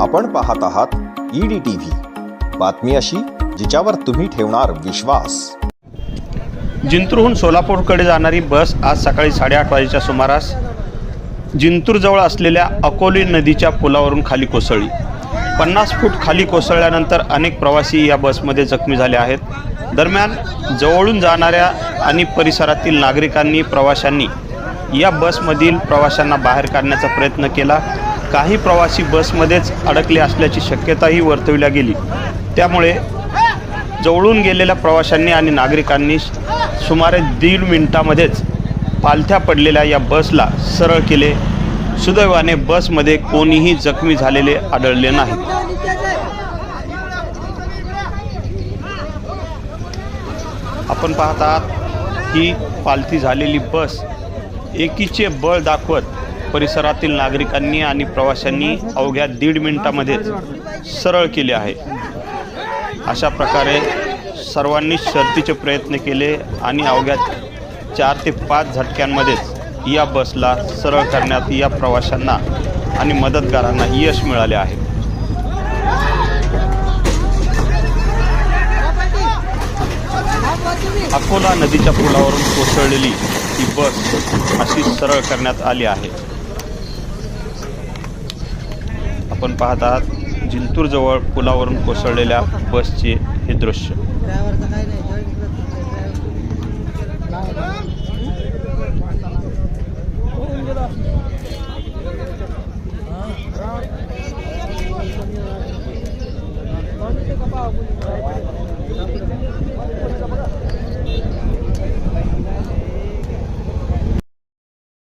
आपण पाहत आहात ईडी टीव्ही बातमी अशी जिच्यावर तुम्ही ठेवणार विश्वास. जिंतूरहून सोलापूरकडे जाणारी बस आज सकाळी साडेआठ वाजेच्या सुमारास जिंतूरजवळ असलेल्या अकोली नदीच्या पुलावरून खाली कोसळली. पन्नास फूट खाली कोसळल्यानंतर अनेक प्रवासी या बसमध्ये जखमी झाले आहेत. दरम्यान जवळून जाणाऱ्या आणि परिसरातील नागरिकांनी प्रवाशांनी या बसमधील प्रवाशांना बाहेर काढण्याचा प्रयत्न केला. काही प्रवासी बसमध्येच अडकले असल्याची शक्यताही वर्तविल्या गेली. त्यामुळे जवळून गेलेल्या प्रवाशांनी आणि नागरिकांनी सुमारे दीड मिनिटामध्येच पालथ्या पडलेल्या या बसला सरळ केले. सुदैवाने बसमध्ये कोणीही जखमी झालेले आढळले नाही. आपण पाहत आहात ही पालथी झालेली बस एकीचे बळ दाखवत परिसरातील नागरिकांनी आणि प्रवाशांनी अवघ्या दीड मिनिटामध्येच सरळ केले आहे. अशा प्रकारे सर्वांनी शर्तीचे प्रयत्न केले आणि अवघ्या चार ते पाच झटक्यांमध्येच या बसला सरळ करण्यात या प्रवाशांना आणि मदतगारांना यश मिळाले आहे. अकोला नदीच्या पुलावरून कोसळलेली ही बस अशी सरळ करण्यात आली आहे. आपण पाहत आहात जिंतूरजवळ पुलावरून कोसळलेल्या बसचे हे दृश्य.